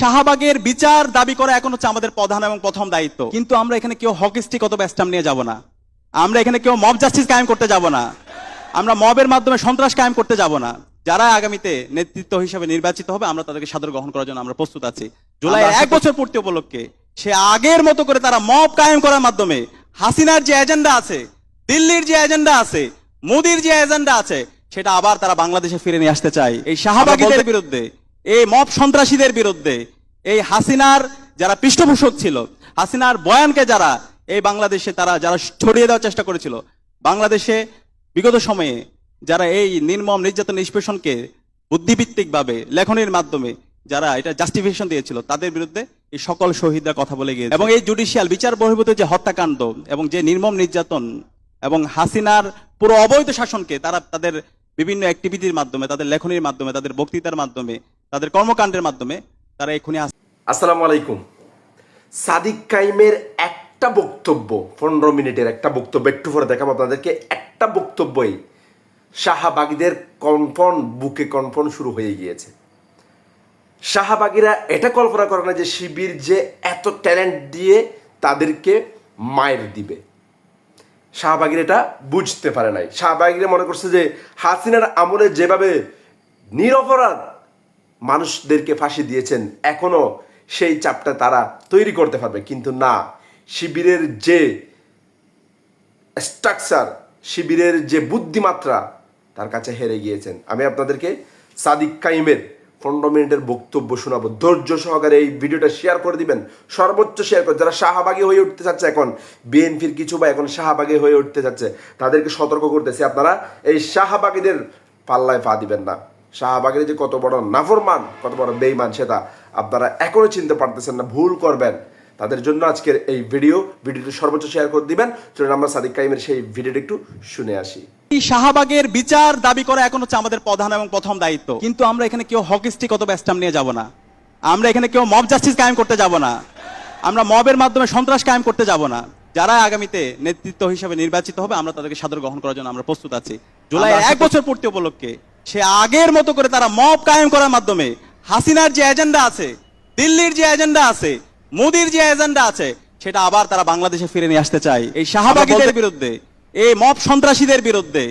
শাহবাগের বিচার দাবি করা এখন হচ্ছে আমাদের প্রধান এবং প্রথম দায়িত্ব। কিন্তু আমরা এখানে কেউ হকিস্টিক অথবা স্ট্যাম্প নিয়ে যাব না। আমরা এখানে কেউ মব জাস্টিস কায়েম করতে যাব না। আমরা মবের মাধ্যমে সন্ত্রাস কায়েম করতে যাব না। যারা আগামীতে নেতৃত্ব হিসেবে নির্বাচিত হবে আমরা তাদেরকে সাদর গ্রহণ করার জন্য আমরা প্রস্তুত আছি। জুলাই এক বছর পূর্তি উপলক্ষে সে আগের মতো করে তারা মব কায়েম করার মাধ্যমে হাসিনার যে এজেন্ডা আছে দিল্লির যে এজেন্ডা আছে মোদির যে এজেন্ডা আছে সেটা আবার তারা বাংলাদেশে ফিরে নিয়ে আসতে চায়। এই শাহবাগীদের বিরুদ্ধে এই মব সন্ত্রাসীদের বিরুদ্ধে এই হাসিনার যারা পৃষ্ঠপোষক ছিল, হাসিনার বয়ানকে যারা এই বাংলাদেশে তারা যারা ছড়িয়ে দেওয়ার চেষ্টা করেছিল, বাংলাদেশে বিগত সময়ে যারা এই নির্মম নির্যাতন নিষ্পেষণকে বুদ্ধিভিত্তিকভাবে লেখনের মাধ্যমে যারা এটা জাস্টিফিকেশন দিয়েছিল, তাদের বিরুদ্ধে এই সকল শহীদরা কথা বলে গিয়েছে। এবং এই জুডিশিয়াল বিচার বহির্ভূত যে হত্যাকাণ্ড এবং যে নির্মম নির্যাতন এবং হাসিনার পুরো অবৈধ শাসনকে তারা তাদের বিভিন্ন অ্যাক্টিভিটির মাধ্যমে, তাদের লেখনির মাধ্যমে, তাদের বক্তৃতার মাধ্যমে তাদের কর্মকাণ্ডের মাধ্যমে তারা এক্ষুনি আসসালামু আলাইকুম। সাদিক কাইমের একটা বক্তব্য, পনেরো মিনিটের একটা বক্তব্য, একটু পরে দেখাবো আপনাদেরকে। একটা বক্তব্যই শাহবাগীদের কনফন বুকে কনফন শুরু হয়ে গিয়েছে। শাহবাগীরা এটা কল্পনা করে না যে শিবির যে এত ট্যালেন্ট দিয়ে তাদেরকে মায়ের দিবে। শাহবাগীর এটা বুঝতে পারে নাই। শাহবাগীরা মনে করছে যে হাসিনার আমলে যেভাবে নিরপরাধ মানুষদেরকে ফাঁসি দিয়েছেন এখনও সেই চাপটা তারা তৈরি করতে পারবে। কিন্তু না, শিবিরের যে স্ট্রাকচার শিবিরের যে বুদ্ধিমাত্রা, তার কাছে হেরে গিয়েছেন। আমি আপনাদেরকে সাদিক কাইমের পনেরো মিনিটের বক্তব্য শোনাবো। ধৈর্য সহকারে এই ভিডিওটা শেয়ার করে দিবেন। সর্বোচ্চ শেয়ার করে যারা শাহবাগী হয়ে উঠতে চাচ্ছে এখন, বিএনপির কিছু বা এখন শাহবাগী হয়ে উঠতে চাচ্ছে, তাদেরকে সতর্ক করতেছে, আপনারা এই শাহবাগীদের পাল্লায় পা দিবেন না। শাহবাগের যে কত বড় নাফরমান কত বড় বেইমান সেটা আপনারা এখনও চিনতে পারতেছেন না ভুল করবেন। তাদের জন্য আজকের এই ভিডিও ভিডিওটি সর্বোচ্চ শেয়ার করে দিবেন। চলুন আমরা সাদিক কাইমের সেই ভিডিওটি একটু শুনে আসি। শাহবাগের বিচার দাবি করা এখন হচ্ছে আমাদের প্রধান এবং প্রথম দায়িত্ব। কিন্তু আমরা এখানে কেউ হকিস্টিক অথবা স্ট্যাম্প নিয়ে যাব না। আমরা এখানে কেউ মব জাস্টিস কায়েম করতে যাব না। আমরা মবের মাধ্যমে সন্ত্রাস কায়েম করতে যাব না। যারা আগামীতে নেতৃত্ব হিসেবে নির্বাচিত হবে আমরা তাদেরকে সাদর গ্রহণ করার জন্য আমরা প্রস্তুত আছি। জুলাই এক বছর পূর্তি উপলক্ষে সে আগের মতো করে তারা মব কায়েম করার মাধ্যমে হাসিনার যে এজেন্ডা আছে দিল্লির যে এজেন্ডা আছে মোদির যে এজেন্ডা আছে সেটা আবার তারা বাংলাদেশে ফিরে নিয়ে আসতে চায়। এই শাহবাগীদের বিরুদ্ধে এই মব সন্ত্রাসীদের বিরুদ্ধে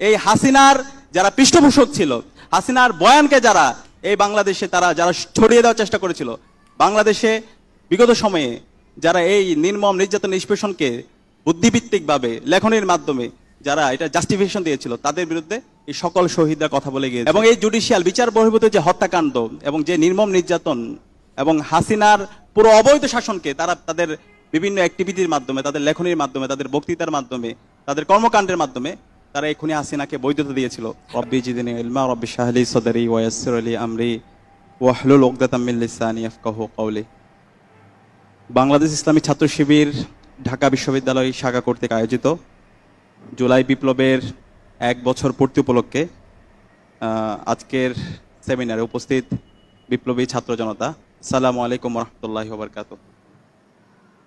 এই হাসিনার যারা পৃষ্ঠপোষক ছিল হাসিনার বয়ানকে যারা এই বাংলাদেশে তারা যারা ছড়িয়ে দেওয়ার চেষ্টা করেছিল বাংলাদেশে বিগত সময়ে যারা এই নির্মম নির্যাতন নিষ্পেষণকে বুদ্ধিভিত্তিকভাবে লেখনের মাধ্যমে যারা এটা জাস্টিফিকেশন দিয়েছিল, তাদের বিরুদ্ধে এই সকল শহীদরা কথা বলে গিয়েছে। এবং এই জুডিশিয়াল বিচার বহির্ভূত যে হত্যাকাণ্ড এবং যে নির্মম নির্যাতন এবং হাসিনার পুরো অবৈধ শাসনকে তারা তাদের বিভিন্ন অ্যাক্টিভিটির মাধ্যমে, তাদের লেখনির মাধ্যমে, তাদের বক্তৃতার মাধ্যমে, তাদের কর্মকাণ্ডের মাধ্যমে তারা এখনই হাসিনাকে বৈধতা দিয়েছিল। রব্বি জিদিনী ইলমা, রব্বি শাহলি সদরি ওয়াসির আলী আমরি, ওয়াহলুল ওকদাতাম লিসানি ইয়াফকাহু কওলি। বাংলাদেশ ইসলামী ছাত্র শিবির, ঢাকা বিশ্ববিদ্যালয় শাখা কর্তৃক আয়োজিত জুলাই বিপ্লবের এক বছর পূর্তি উপলক্ষে আজকের সেমিনারে উপস্থিত বিপ্লবী ছাত্র জনতা, সালামু আলাইকুম রহমতুল্লাহ বরকাত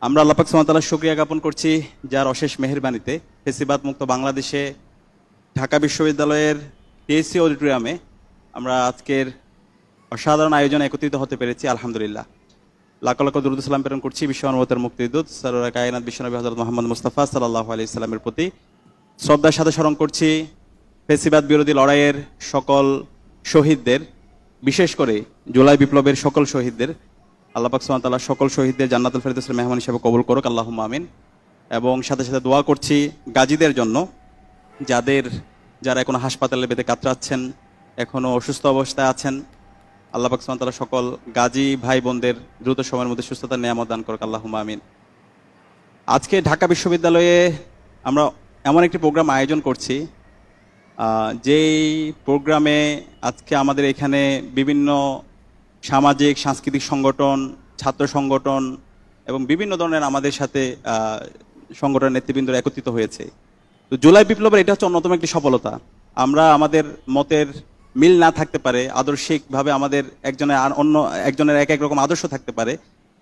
আমরা আল্লাপাক সুমতাল্লাহ শুক্রিয়া জ্ঞাপন করছি যার অশেষ মেহেরবানিতে ফেসিবাদ মুক্ত বাংলাদেশে ঢাকা বিশ্ববিদ্যালয়ের টিএসসি অডিটোরিয়ামে আমরা আজকের অসাধারণ আয়োজনে একত্রিত হতে পেরেছি, আলহামদুলিল্লাহ। লাখ লাখ দুরুদ সালাম প্রেরণ করছি বিশ্ব মানবতার মুক্তিদূত সররা কায়নাত বিশ্বনবী হজরত মোহাম্মদ মুস্তাফা সাল্লাহ আলি ইসলামের প্রতি। শ্রদ্ধার সাথে স্মরণ করছি ফেসিবাদ বিরোধী লড়াইয়ের সকল শহীদদের, বিশেষ করে জুলাই বিপ্লবের সকল শহীদদের। আল্লাহ পাক সুবহানাহু সকল শহীদদের জান্নাতুল ফেরদৌসের মেহমান হিসেবে কবুল করুক আল্লাহ আমিন। এবং সাথে সাথে দোয়া করছি গাজীদের জন্য, যাদের, যারা এখনও হাসপাতালে বেঁধে কাতরাচ্ছেন এখনও অসুস্থ অবস্থায় আছেন আল্লাহ পাক সকল গাজী ভাই বোনদের দ্রুত সময়ের মধ্যে সুস্থতার নিয়ামত দান করুক আল্লাহ আমিন। আজকে ঢাকা বিশ্ববিদ্যালয়ে আমরা এমন একটি প্রোগ্রাম আয়োজন করছি যেই প্রোগ্রামে আজকে আমাদের এখানে বিভিন্ন সামাজিক, সাংস্কৃতিক সংগঠন, ছাত্র সংগঠন এবং বিভিন্ন ধরনের আমাদের সাথে সংগঠনের নেতৃবৃন্দ একত্রিত হয়েছে। তো জুলাই বিপ্লবের এটা হচ্ছে অন্যতম একটি সফলতা। আমরা আমাদের মতের মিল না থাকতে পারে, আদর্শিকভাবে আমাদের একজনের আর অন্য একজনের এক এক রকম আদর্শ থাকতে পারে,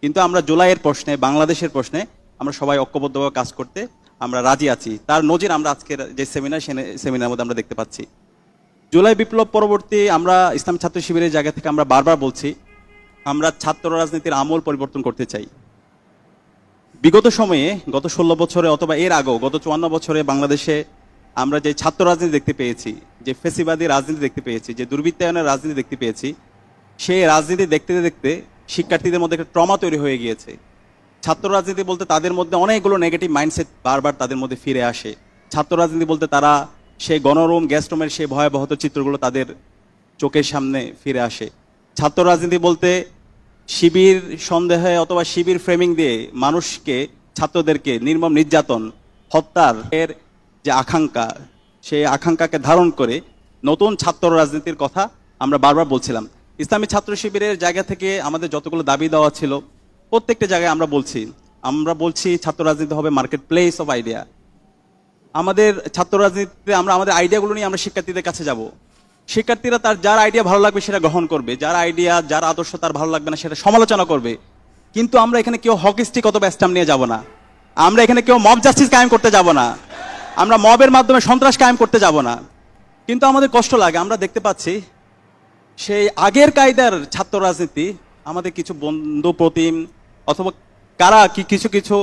কিন্তু আমরা জুলাইয়ের প্রশ্নে, বাংলাদেশের প্রশ্নে আমরা সবাই ঐক্যবদ্ধভাবে কাজ করতে আমরা রাজি আছি। তার নজির আমরা আজকের যে সেমিনার সেমিনার মধ্যে আমরা দেখতে পাচ্ছি। জুলাই বিপ্লব পরবর্তী আমরা ইসলাম ছাত্র শিবিরের জায়গা থেকে আমরা বারবার বলছি, আমরা ছাত্র রাজনীতির আমল পরিবর্তন করতে চাই। বিগত সময়ে, গত ষোলো বছরে অথবা এর আগেও, গত চুয়ান্ন বছরে বাংলাদেশে আমরা যে ছাত্র রাজনীতি দেখতে পেয়েছি, যে ফেসিবাদী রাজনীতি দেখতে পেয়েছি, যে দুর্বৃত্তায়নের রাজনীতি দেখতে পেয়েছি, সেই রাজনীতি দেখতে দেখতে শিক্ষার্থীদের মধ্যে একটা ট্রমা তৈরি হয়ে গিয়েছে। ছাত্র রাজনীতি বলতে তাদের মধ্যে অনেকগুলো নেগেটিভ মাইন্ডসেট বারবার তাদের মধ্যে ফিরে আসে। ছাত্র রাজনীতি বলতে তারা সেই গণরুম গ্যাস্ট রুমের সেই ভয়াবহত চিত্রগুলো তাদের চোখের সামনে ফিরে আসে। ছাত্র রাজনীতি বলতে শিবির সন্দেহে অথবা শিবির ফ্রেমিং দিয়ে মানুষকে, ছাত্রদেরকে নির্মম নির্যাতন, হত্যার এর যে আকাঙ্ক্ষা, সেই আকাঙ্ক্ষাকে ধারণ করে নতুন ছাত্র রাজনীতির কথা আমরা বারবার বলছিলাম। ইসলামী ছাত্র শিবিরের জায়গা থেকে আমাদের যতগুলো দাবি দেওয়া ছিল প্রত্যেকটা জায়গায় আমরা বলছি। আমরা বলছি ছাত্র রাজনীতি হবে মার্কেট প্লেস অফ আইডিয়া আমাদের ছাত্র রাজনীতিতে আমরা আমাদের আইডিয়াগুলো নিয়ে আমরা শিক্ষার্থীদের কাছে যাব। শিক্ষার্থীরা তার যার আইডিয়া ভালো লাগবে সেটা গ্রহণ করবে। যার আইডিয়া যার আদর্শ তার ভালো লাগবে না সেটা সমালোচনা করবে। কিন্তু আমরা এখানে কেউ হকিস্টিক অথবা স্ট্যাম্প নিয়ে যাব না। আমরা এখানে কেউ মব জাস্টিস কায়েম করতে যাব না। আমরা মবের মাধ্যমে সন্ত্রাস কায়েম করতে যাব না। কিন্তু আমাদের কষ্ট লাগে। আমরা দেখতে পাচ্ছি সেই আগের কায়দার ছাত্র রাজনীতি আমাদের কিছু বন্ধু প্রতিম অথবা কারা কি কিছু কিছু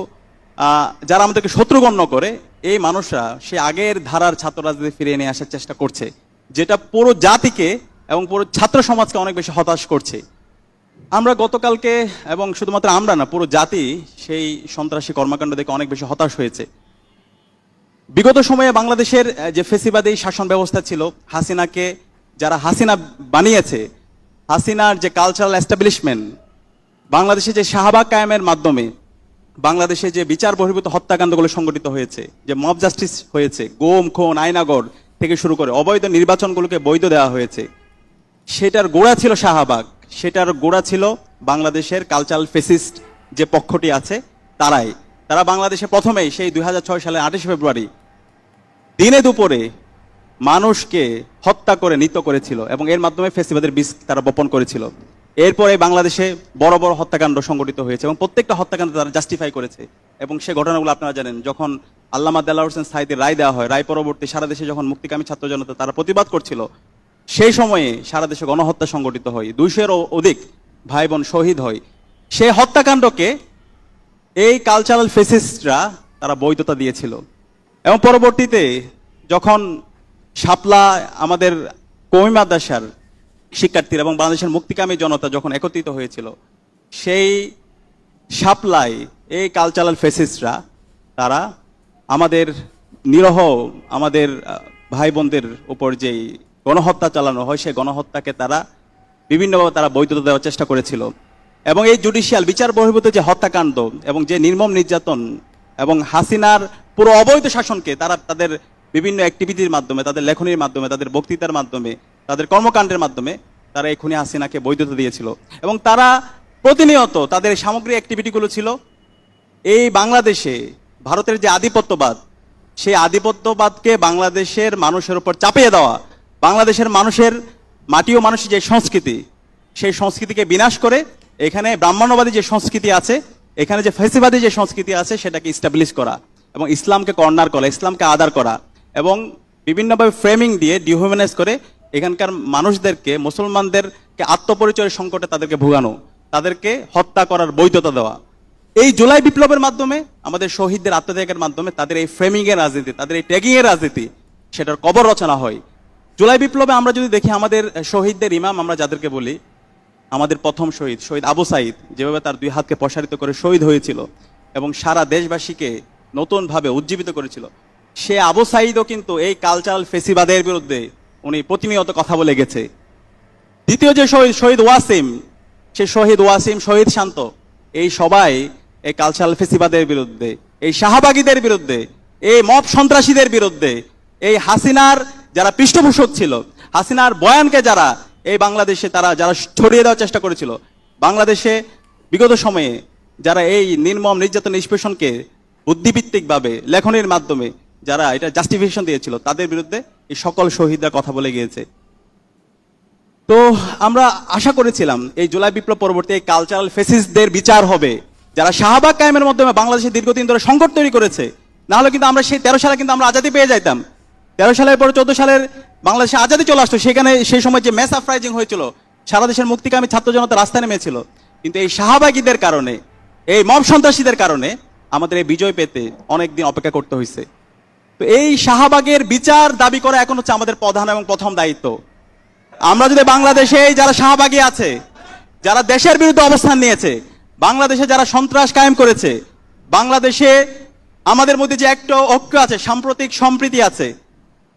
যারা আমাদেরকে শত্রুগণ্য করে, এই মানুষরা সে আগের ধারার ছাত্র রাজনীতি ফিরিয়ে নিয়ে আসার চেষ্টা করছে, যেটা পুরো জাতিকে এবং পুরো ছাত্র সমাজকে অনেক বেশি হতাশ করছে। আমরা গতকালকে এবং শুধুমাত্র আমরা না, পুরো জাতি সেই সন্ত্রাসী কর্মকাণ্ড দেখে অনেক বেশি হতাশ হয়েছে। বিগত সময়ে বাংলাদেশের যে ফেসিবাদী শাসন ব্যবস্থা ছিল, হাসিনাকে যারা হাসিনা বানিয়েছে, হাসিনার যে কালচারাল এস্টাবলিশমেন্ট বাংলাদেশে যে শাহবাগ কায়েমের মাধ্যমে বাংলাদেশে যে বিচার বহির্ভূত হত্যাকাণ্ডগুলো সংগঠিত হয়েছে, যে মব জাস্টিস হয়েছে, গোম, খুন, আইনাগর থেকে শুরু করে অবৈধ নির্বাচনগুলোকে বৈধ দেওয়া হয়েছে, সেটার গোড়া ছিল শাহবাগ। সেটার গোড়া ছিল বাংলাদেশের কালচারাল ফেসিস্ট যে পক্ষটি আছে, তারাই। তারা বাংলাদেশে প্রথমেই সেই দুই হাজার ছয় সালের আঠাশে ফেব্রুয়ারি দিনে দুপুরে মানুষকে হত্যা করে নিত করেছিল এবং এর মাধ্যমে ফেসিবাদের বীজ তারা বপন করেছিল। এরপরে বাংলাদেশে বড় বড় হত্যাকাণ্ড সংগঠিত হয়েছে এবং প্রত্যেকটা হত্যাকাণ্ড তারা জাস্টিফাই করেছে। এবং সে ঘটনাগুলো আপনারা জানেন, যখন আল্লামা দেল্লা হোসেন সাইদের রায় দেওয়া হয়, রায় পরবর্তী সারা দেশে যখন মুক্তিকামী ছাত্র জনতা তারা প্রতিবাদ করছিল, সেই সময়ে সারা দেশে গণহত্যা সংগঠিত হয়। দুইশোরও অধিক ভাই বোন শহীদ হয়। সেই হত্যাকাণ্ডকে এই কালচারাল ফেসিস্টরা তারা বৈধতা দিয়েছিল। এবং পরবর্তীতে যখন শাপলা আমাদের কমি মাদ্রাসার শিক্ষার্থীরা এবং বাংলাদেশের মুক্তিকামী জনতা যখন একত্রিত হয়েছিল, সেই সাপ্লাই, এই কালচারাল ফেসিসরা তারা আমাদের নিরহ, আমাদের ভাই বোনদের উপর যেই গণহত্যা চালানো হয়, সেই গণহত্যাকে তারা বিভিন্নভাবে তারা বৈধতা দেওয়ার চেষ্টা করেছিল। এবং এই জুডিশিয়াল বিচার বহির্ভূত যে হত্যাকাণ্ড এবং যে নির্মম নির্যাতন এবং হাসিনার পুরো অবৈধ শাসনকে তারা তাদের বিভিন্ন অ্যাক্টিভিটির মাধ্যমে, তাদের লেখনীর মাধ্যমে, তাদের বক্তৃতার মাধ্যমে তাদের কর্মকাণ্ডের মাধ্যমে তারা এই হাসিনাকে বৈধতা দিয়েছিল। এবং তারা প্রতিনিয়ত তাদের সামগ্রিক অ্যাক্টিভিটিগুলো ছিল। এই বাংলাদেশে ভারতের যে আধিপত্যবাদ, সেই আধিপত্যবাদকে বাংলাদেশের মানুষের উপর চাপিয়ে দেওয়া, বাংলাদেশের মানুষের মাটি ও মানুষের যে সংস্কৃতি, সেই সংস্কৃতিকে বিনাশ করে এখানে ব্রাহ্মণ্যবাদী যে সংস্কৃতি আছে, এখানে যে ফেসিবাদী যে সংস্কৃতি আছে, সেটাকে ইস্টাবলিশ করা এবং ইসলামকে কর্নার করা, ইসলামকে আদার করা এবং বিভিন্নভাবে ফ্রেমিং দিয়ে ডিহিউম্যানাইজ করে এখানকার মানুষদেরকে, মুসলমানদেরকে আত্মপরিচয়ের সংকটে তাদেরকে ভোগানো, তাদেরকে হত্যা করার বৈধতা দেওয়া। এই জুলাই বিপ্লবের মাধ্যমে, আমাদের শহীদদের আত্মত্যাগের মাধ্যমে তাদের এই ফ্রেমিং এর রাজনীতি, তাদের এই ট্যাগিং এর রাজনীতি, সেটার কবর রচনা হয়। জুলাই বিপ্লবে আমরা যদি দেখি, আমাদের শহীদদের ইমাম, আমরা যাদেরকে বলি, আমাদের প্রথম শহীদ শহীদ আবু সাইদ, যেভাবে তার দুই হাতকে প্রসারিত করে শহীদ হয়েছিল এবং সারা দেশবাসীকে নতুনভাবে উজ্জীবিত করেছিল। সে আবু সাইদও কিন্তু এই কালচারাল ফেসিবাদের বিরুদ্ধে উনি প্রতিনিয়ত কথা বলে গেছে। দ্বিতীয় যে শহীদ শহীদ ওয়াসিম, সে শহীদ ওয়াসিম শহীদ শান্ত, এই সবাই এই কালচারাল ফেসিবাদের বিরুদ্ধে, এই শাহবাগীদের বিরুদ্ধে, এই মব সন্ত্রাসীদের বিরুদ্ধে, এই হাসিনার যারা পৃষ্ঠপোষক ছিল, হাসিনার বয়ানকে যারা এই বাংলাদেশে তারা, যারা ছড়িয়ে দেওয়ার চেষ্টা করেছিল, বাংলাদেশে বিগত সময়ে যারা এই নির্মম নির্যাতন নিষ্পেষণকে বুদ্ধিভিত্তিকভাবে লেখনের মাধ্যমে যারা এটা জাস্টিফিকেশন দিয়েছিল, তাদের বিরুদ্ধে এই সকল শহীদরা কথা বলে গিয়েছে। তো আমরা আশা করেছিলাম এই জুলাই বিপ্লব পরবর্তী কালচারাল ফেসিসদের বিচার হবে। যারা শাহবাগ কায়েমের মাধ্যমে বাংলাদেশে দীর্ঘদিন ধরে সংকট তৈরি করেছে না হলে কিন্তু আমরা সেই তেরো সালে কিন্তু আমরা আজাদি পেয়ে যাইতাম। তেরো সালের পরে চোদ্দ সালের বাংলাদেশে আজাদি চলে আসতো, সেখানে সেই সময় যে ম্যাস আফরাইজিং হয়েছিল, সারা দেশের মুক্তিকামী ছাত্র জনতা রাস্তায় নেমেছিল। কিন্তু এই শাহবাগীদের কারণে, এই মব সন্ত্রাসীদের কারণে আমাদের এই বিজয় পেতে অনেক দিন অপেক্ষা করতে হয়েছে তো এই শাহবাগের বিচার দাবি করা এখন হচ্ছে আমাদের প্রধান এবং প্রথম দায়িত্ব। আমরা যদি বাংলাদেশে যারা শাহবাগে আছে, যারা দেশের বিরুদ্ধে অবস্থান নিয়েছে, বাংলাদেশে যারা সন্ত্রাস কায়েম করেছে, বাংলাদেশে আমাদের মধ্যে যে একটা ঐক্য আছে, সাম্প্রতিক সম্প্রীতি আছে,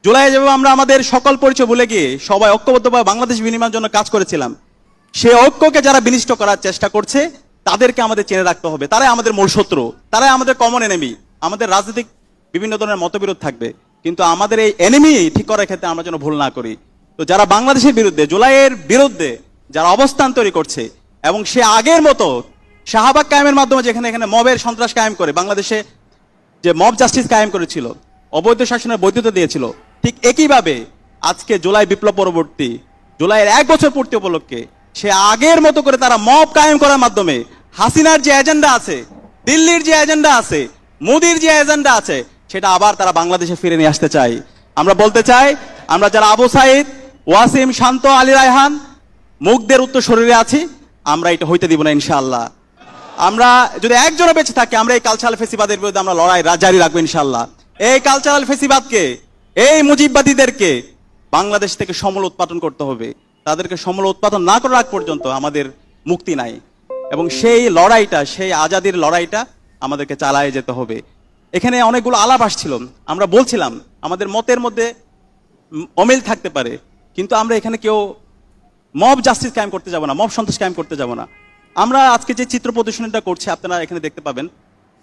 জুলাই যেভাবে আমরা আমাদের সকল পরিচয় ভুলে গিয়ে সবাই ঐক্যবদ্ধভাবে বাংলাদেশ বিনিময়ের জন্য কাজ করেছিলাম, সেই ঐক্যকে যারা বিনিষ্ট করার চেষ্টা করছে, তাদেরকে আমাদের চেনে রাখতে হবে। তারাই আমাদের মূল শত্রু, তারাই আমাদের কমন এনেমি আমাদের রাজনৈতিক বিভিন্ন ধরনের মতবিরোধ থাকবে। কিন্তু আমাদের এই এনিমি ঠিক করার ক্ষেত্রে আমরা যেন ভুল না করি। তো যারা বাংলাদেশের বিরুদ্ধে, জুলাইয়ের বিরুদ্ধে যারা অবস্থান তৈরি করছে এবং সে আগের মতো শাহবাগ কায়েমের মাধ্যমে যেখানে এখানে মবের সন্ত্রাস কায়েম করে, বাংলাদেশে যে মব জাস্টিস কায়েম করেছিল, অবৈধ শাসনের বৈধতা দিয়েছিল, ঠিক একইভাবে আজকে জুলাই বিপ্লব পরবর্তী, জুলাইয়ের এক বছর পূর্তি উপলক্ষে সে আগের মতো করে তারা মব কায়েম করার মাধ্যমে হাসিনার যে এজেন্ডা আছে, দিল্লির যে এজেন্ডা আছে, মোদির যে এজেন্ডা আছে সেটা আবার তারা বাংলাদেশে ফিরে নিয়ে আসতে চাই আমরা বলতে চাই, আমরা যারা আবু সাইদ, ওয়াসিম, শান্ত, আলী রায়হান, মুখদের উত্তর শরীরে আছি, আমরা এটা হইতে দিব না ইনশাআল্লাহ। আমরা যদি একজনে বেঁচে থাকি, আমরা এই কালচারাল ফেসিবাদের বিরুদ্ধে আমরা লড়াই জারি রাখব ইনশাল্লাহ এই কালচারাল ফেসিবাদকে, এই মুজিববাদীদেরকে বাংলাদেশ থেকে সমল উৎপাদন করতে হবে। তাদেরকে সমল উৎপাদন না করার আগ পর্যন্ত আমাদের মুক্তি নাই। এবং সেই লড়াইটা, সেই আজাদির লড়াইটা আমাদেরকে চালায় যেতে হবে। এখানে অনেকগুলো আলাপ আসছিল। আমরা বলছিলাম, আমাদের মতের মধ্যে অমিল থাকতে পারে, কিন্তু আমরা এখানে কেউ মব জাস্টিস কায়েম করতে যাব না, মব সন্ত্রাস কায়েম করতে যাব না। আমরা আজকে যে চিত্র প্রদর্শনীটা করছি, আপনারা এখানে দেখতে পাবেন,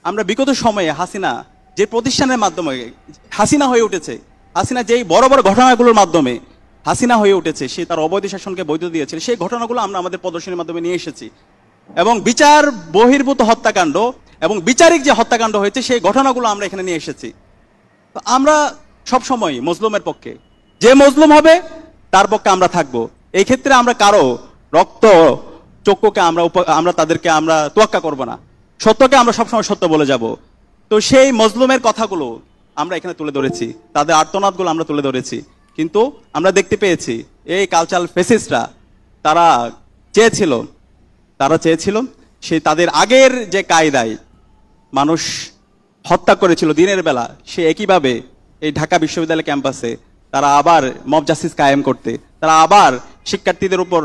আমরা বিগত সময়ে হাসিনা যে প্রতিষ্ঠানের মাধ্যমে, হাসিনা হয়ে উঠেছে, হাসিনা যেই বড় বড় ঘটনাগুলোর মাধ্যমে হাসিনা হয়ে উঠেছে, সে তার অবৈধ শাসনকে বৈধ দিয়েছিল, সেই ঘটনাগুলো আমরা আমাদের প্রদর্শনীর মাধ্যমে নিয়ে এসেছি। এবং বিচার বহির্ভূত হত্যাকাণ্ড এবং বিচারিক যে হত্যাকাণ্ড হয়েছে, সেই ঘটনাগুলো আমরা এখানে নিয়ে এসেছি। তো আমরা সব সময় মজলুমের পক্ষে। যে মজলুম হবে, তার পক্ষে আমরা থাকব। এই ক্ষেত্রে আমরা কারও রক্ত চক্ষুকে আমরা আমরা তাদেরকে আমরা তোয়াক্কা করব না। সত্যকে আমরা সবসময় সত্য বলে যাব। তো সেই মজলুমের কথাগুলো আমরা এখানে তুলে ধরেছি। তাদের আর্তনাদগুলো আমরা তুলে ধরেছি। কিন্তু আমরা দেখতে পেয়েছি, এই কালচারাল ফেসিসরা তারা চেয়েছিল তারা চেয়েছিল সে তাদের আগের যে কায়দায় মানুষ হত্যা করেছিল দিনের বেলা, সে একইভাবে এই ঢাকা বিশ্ববিদ্যালয় ক্যাম্পাসে তারা আবার মব জাস্টিস কায়েম করতে, তারা আবার শিক্ষার্থীদের উপর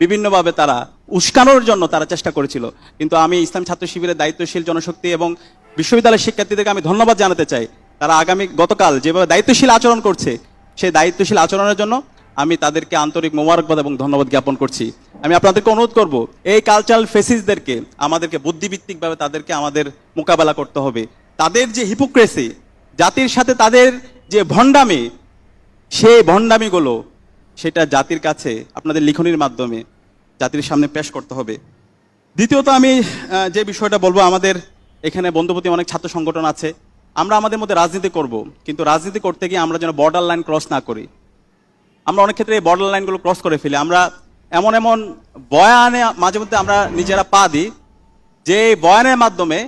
বিভিন্নভাবে তারা উস্কানোর জন্য তারা চেষ্টা করেছিল। কিন্তু আমি ইসলাম ছাত্র শিবিরের দায়িত্বশীল জনশক্তি এবং বিশ্ববিদ্যালয়ের শিক্ষার্থীদেরকে আমি ধন্যবাদ জানাতে চাই। তারা আগামী গতকাল যেভাবে দায়িত্বশীল আচরণ করছে, সেই দায়িত্বশীল আচরণের জন্য আমি তাদেরকে আন্তরিক মোবারকবাদ এবং ধন্যবাদ জ্ঞাপন করছি। আমি আপনাদেরকে অনুরোধ করব, এই কালচারাল ফেসিসদেরকে আমাদেরকে বুদ্ধিভিত্তিকভাবে তাদেরকে আমাদের মোকাবেলা করতে হবে। তাদের যে হিপোক্রেসি জাতির সাথে তাদের যে ভণ্ডামি, সেই ভণ্ডামিগুলো সেটা জাতির কাছে আপনাদের লিখনির মাধ্যমে জাতির সামনে পেশ করতে হবে। দ্বিতীয়ত আমি যে বিষয়টা বলব, আমাদের এখানে বন্ধুপতি অনেক ছাত্র সংগঠন আছে। আমরা আমাদের মধ্যে রাজনীতি করব, কিন্তু রাজনীতি করতে গিয়ে আমরা যেন বর্ডার লাইন ক্রস না করি। আমরা অনেক ক্ষেত্রে এই বর্ডার লাইনগুলো ক্রস করে ফেলি। আমরা এমন এমন বয়ানে মাঝে মধ্যে আমরা নিজেরা পা দিই, যে বয়ানের মাধ্যমে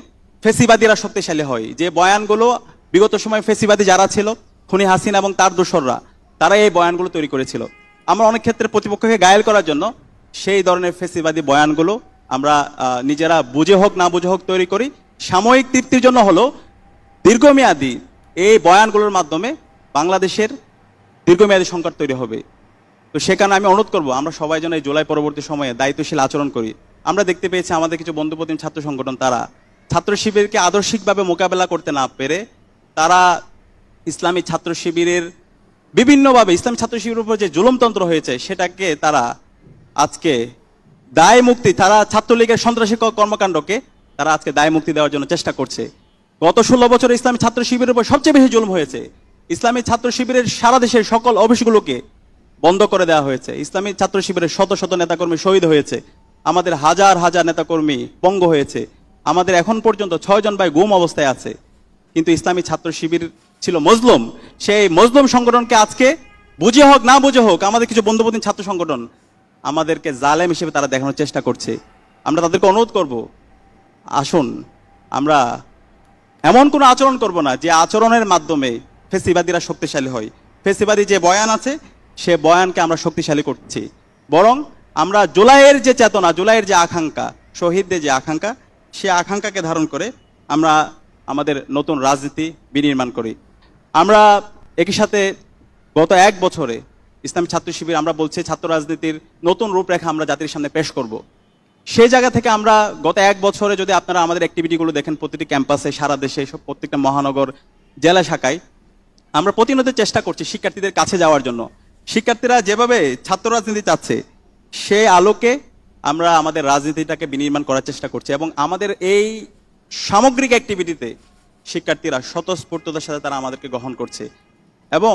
ফেসিবাদীরা শক্তিশালী হয়। যে বয়ানগুলো বিগত সময় ফেসিবাদী যারা ছিল, খুনি হাসিন এবং তার দোসররা, তারা এই বয়ানগুলো তৈরি করেছিল। আমরা অনেক ক্ষেত্রে প্রতিপক্ষকে গায়েল করার জন্য সেই ধরনের ফেসিবাদী বয়ানগুলো আমরা নিজেরা বুঝে হোক, না বুঝে হোক তৈরি করি। সাময়িক তৃপ্তির জন্য হলো দীর্ঘমেয়াদী এই বয়ানগুলোর মাধ্যমে বাংলাদেশের দীর্ঘমেয়াদী সংকট তৈরি হবে। তো সেখানে আমি অনুরোধ করব, আমরা সবাই যেন এই জুলাই পরবর্তী সময়ে দায়িত্বশীল আচরণ করি। আমরা দেখতে পেয়েছি আমাদের কিছু বন্ধুপ্রতিম ছাত্র সংগঠন, তারা ছাত্র শিবিরকে আদর্শিকভাবে মোকাবেলা করতে না পেরে তারা ইসলামী ছাত্র শিবিরের বিভিন্নভাবে, ইসলামী ছাত্র শিবিরের উপর যে জুলুমতন্ত্র হয়েছে, সেটাকে তারা আজকে দায় মুক্তি, তারা ছাত্রলীগের সন্ত্রাসী কর্মকাণ্ডকে তারা আজকে দায় মুক্তি দেওয়ার জন্য চেষ্টা করছে। গত ষোলো বছর ইসলামী ছাত্র শিবিরের উপর সবচেয়ে বেশি জুলুম হয়েছে। ইসলামী ছাত্র শিবিরের সারা দেশের সকল অফিসগুলোকে বন্ধ করে দেওয়া হয়েছে। ইসলামী ছাত্র শিবিরের শত শত নেতাকর্মী শহীদ হয়েছে। আমাদের হাজার হাজার নেতাকর্মী পঙ্গ হয়েছে। আমাদের এখন পর্যন্ত ছয় জন ভাই গুম অবস্থায় আছে। কিন্তু ইসলামী ছাত্র শিবির ছিল মজলুম। সেই মজলুম সংগঠনকে আজকে বুঝে হোক, না বুঝে হোক, আমাদের কিছু বন্ধুপ্রতিম ছাত্র সংগঠন আমাদেরকে জালেম হিসেবে তারা দেখানোর চেষ্টা করছে। আমরা তাদেরকে অনুরোধ করব, আসুন, আমরা এমন কোনো আচরণ করব না যে আচরণের মাধ্যমে ফেসিবাদীরা শক্তিশালী হয়। ফেসিবাদী যে বয়ান আছে সে বয়ানকে আমরা শক্তিশালী করছি। বরং আমরা জুলাইয়ের যে চেতনা, জুলাইয়ের যে আকাঙ্ক্ষা, শহীদদের যে আকাঙ্ক্ষা, সে আকাঙ্ক্ষাকে ধারণ করে আমরা আমাদের নতুন রাজনীতি বিনির্মাণ করি। আমরা একই সাথে গত এক বছরে ইসলামী ছাত্র শিবির আমরা বলছি ছাত্র রাজনীতির নতুন রূপরেখা আমরা জাতির সামনে পেশ করব। সেই জায়গা থেকে আমরা গত এক বছরে যদি আপনারা আমাদের অ্যাক্টিভিটিগুলো দেখেন প্রতিটি ক্যাম্পাসে সারা দেশে, সব প্রত্যেকটা মহানগর, জেলা শাখায়, আমরা প্রতিনিয়ত চেষ্টা করছি শিক্ষার্থীদের কাছে যাওয়ার জন্য। শিক্ষার্থীরা যেভাবে ছাত্র রাজনীতি চাচ্ছে, সে আলোকে আমরা আমাদের রাজনীতিটাকে বিনির্মাণ করার চেষ্টা করছি এবং আমাদের এই সামগ্রিক অ্যাক্টিভিটিতে শিক্ষার্থীরা স্বতঃস্ফূর্ততার সাথে তারা আমাদেরকে গ্রহণ করছে এবং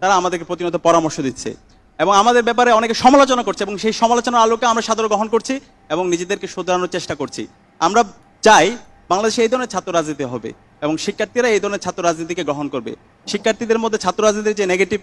তারা আমাদেরকে প্রতিনিয়ত পরামর্শ দিচ্ছে এবং আমাদের ব্যাপারে অনেকে সমালোচনা করছে এবং সেই সমালোচনার আলোকে আমরা সাদরে গ্রহণ করছি এবং নিজেদেরকে শুধরানোর চেষ্টা করছি। আমরা চাই বাংলাদেশে এই ধরনের ছাত্র রাজনীতি হবে এবং শিক্ষার্থীরা এই ধরনের ছাত্র রাজনীতিকে গ্রহণ করবে। শিক্ষার্থীদের মধ্যে ছাত্র রাজনীতির যে নেগেটিভ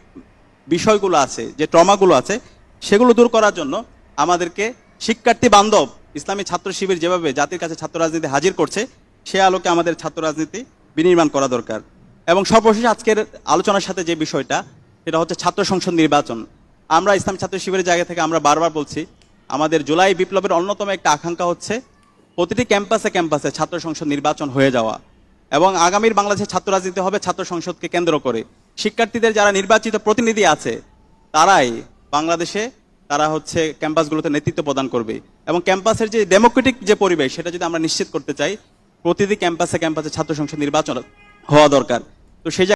বিষয়গুলো আছে, যে ট্রমাগুলো আছে, সেগুলো দূর করার জন্য আমাদেরকে শিক্ষার্থী বান্ধব, ইসলামী ছাত্র শিবির যেভাবে জাতির কাছে ছাত্র রাজনীতি হাজির করছে, সে আলোকে আমাদের ছাত্র রাজনীতি বিনির্মাণ করা দরকার। এবং সর্বশেষ আজকের আলোচনার সাথে যে বিষয়টা, সেটা হচ্ছে ছাত্র সংসদ নির্বাচন। আমরা ইসলাম ছাত্র শিবিরের জায়গা থেকে আমরা বারবার বলছি, আমাদের জুলাই বিপ্লবের অন্যতম একটা আকাঙ্ক্ষা হচ্ছে প্রতিটি ক্যাম্পাসে ক্যাম্পাসে ছাত্র সংসদ নির্বাচন হয়ে যাওয়া। এবং আগামীর বাংলাদেশের ছাত্র রাজনীতি হবে ছাত্র সংসদকে কেন্দ্র করে। শিক্ষার্থীদের যারা নির্বাচিত প্রতিনিধি আছে, তারাই বাংলাদেশে তারা হচ্ছে ক্যাম্পাসগুলোতে নেতৃত্ব প্রদান করবে। এবং ক্যাম্পাসের যে ডেমোক্রেটিক যে পরিবেশ, সেটা যদি আমরা নিশ্চিত করতে চাই, প্রতিটি ক্যাম্পাসে ক্যাম্পাসে ছাত্র সংসদ নির্বাচন হওয়া দরকার। তো সেই